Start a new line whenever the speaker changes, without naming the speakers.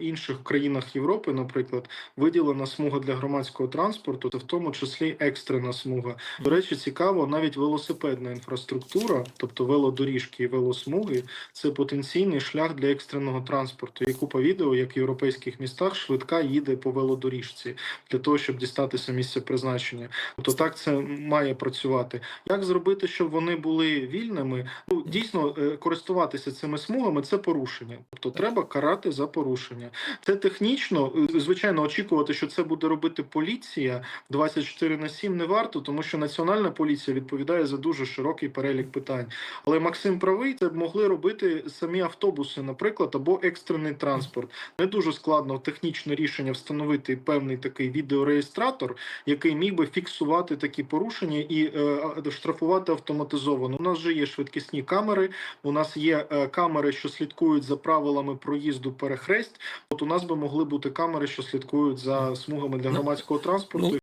інших країнах Європи, наприклад, виділена смуга для громадського транспорту, це в тому числі екстрена смуга. До речі, цікаво, навіть велосипедна інфраструктура, тобто велодоріжки і велосмуги, це потенційний шлях для екстреного транспорту. Є купа відео, як в європейських містах швидка їде по велодоріжці для того, щоб дістатися місця призначення. Тобто так це має працювати. Як зробити, щоб вони були вільними? Ну дійсно е, користуватися цими смугами це порушення. Тобто треба карати за порушення. Це технічно, е, звичайно, очікувати, що це буде робити поліція 24 на 7 не варто, тому що національна поліція відповідає за дуже широкий перелік питань. Але Максим правий, це б могли робити самі автобуси, наприклад, або екстрений транспорт. Не дуже складно технічне рішення встановити певний такий відеореєстратор, який міг би фіксувати такі порушення і е, штрафувати автоматизовано. У нас вже є швидкісні камери. У нас є е, камери, що слідкують за правилами проїзду перехресть. От у нас би могли бути камери, що слідкують за смугами для
Ну,
громадського транспорту.
ну,